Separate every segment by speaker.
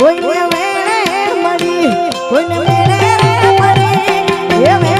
Speaker 1: કોઈને મેળે મરી કોઈને મેળે મરી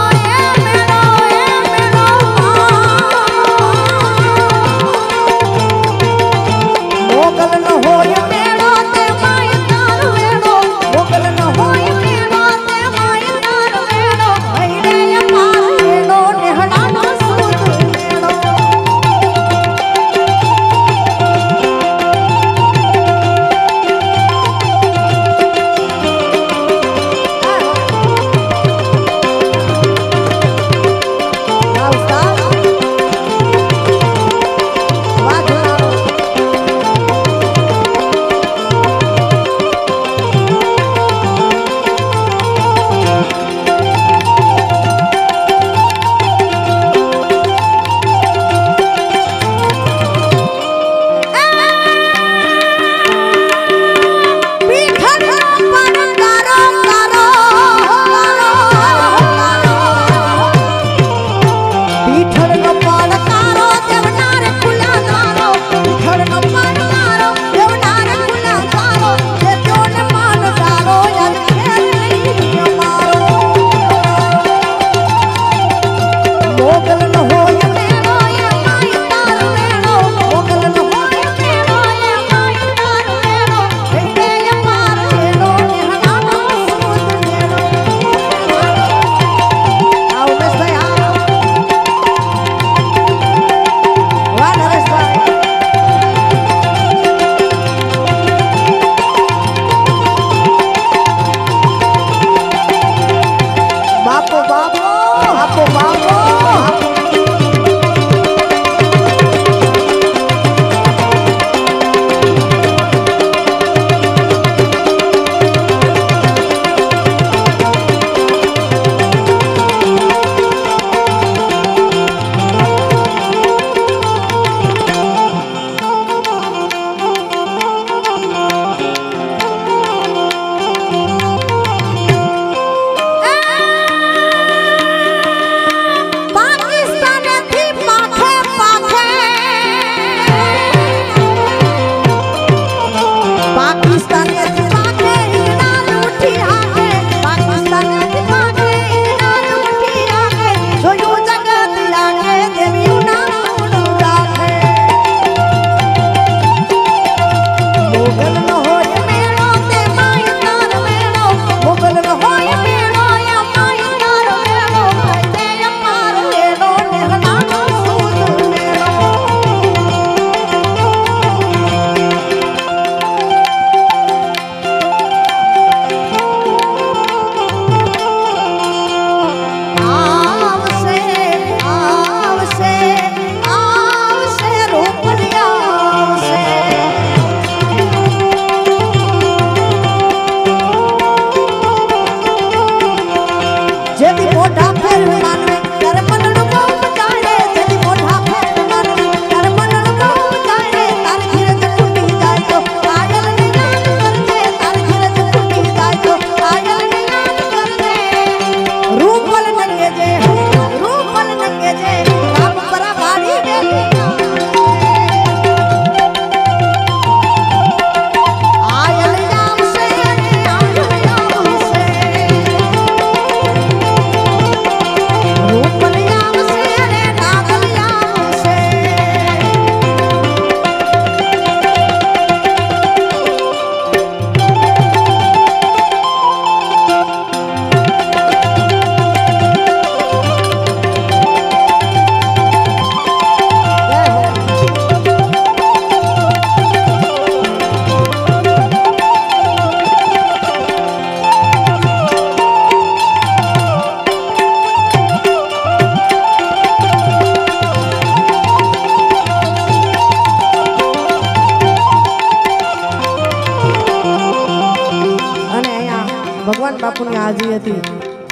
Speaker 1: ભગવાન બાપુની હાજરી હતી.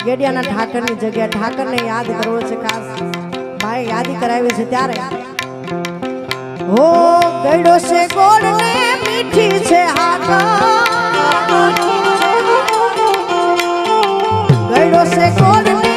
Speaker 1: ગેડિયાના ઠાકરની જગ્યા ઠાકરને યાદ કરવો છે ખાસ. ભાઈ યાદી કરાવી છે ત્યારે. હો, ગયડો છે ગોળ મીઠી છે હાકા ગયડો છે ગોળ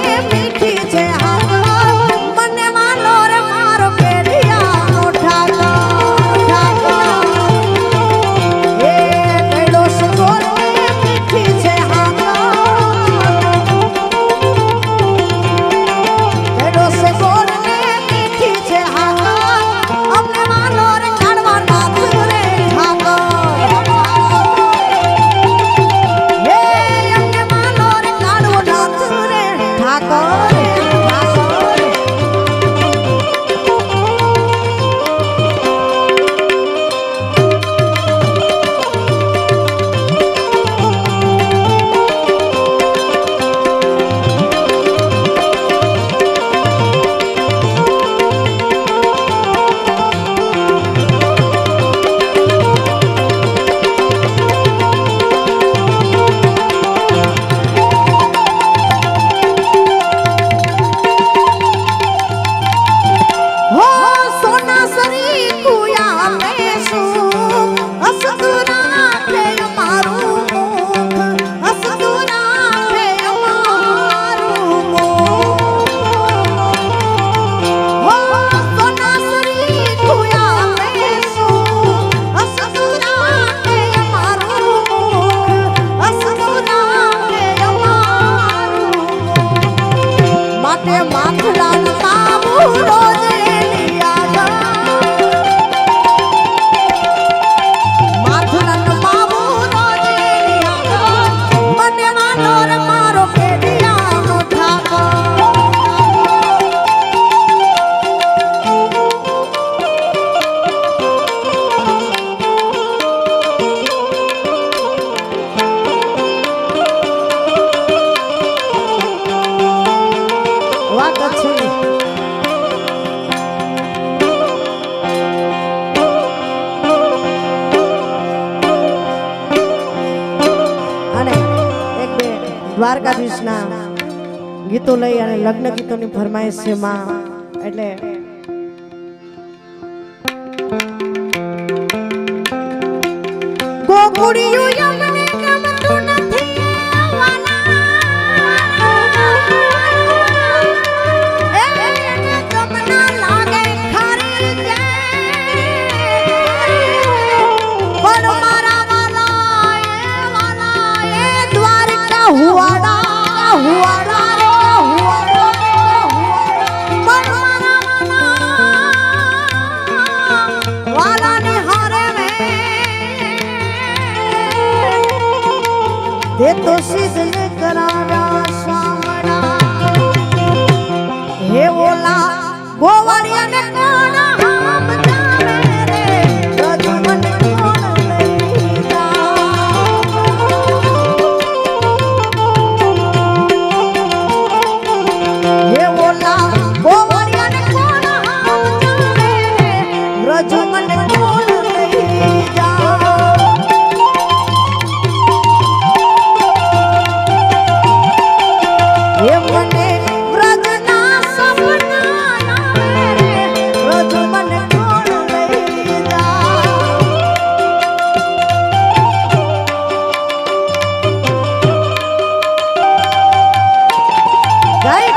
Speaker 1: માટે કાબુ રોજ દ્વારકાધીશના ગીતો લઈ અને લગ્ન ગીતોની ફરમાઈશ છે માં. એટલે ગોકુળિયું એ તો શીખ કરાવ્યા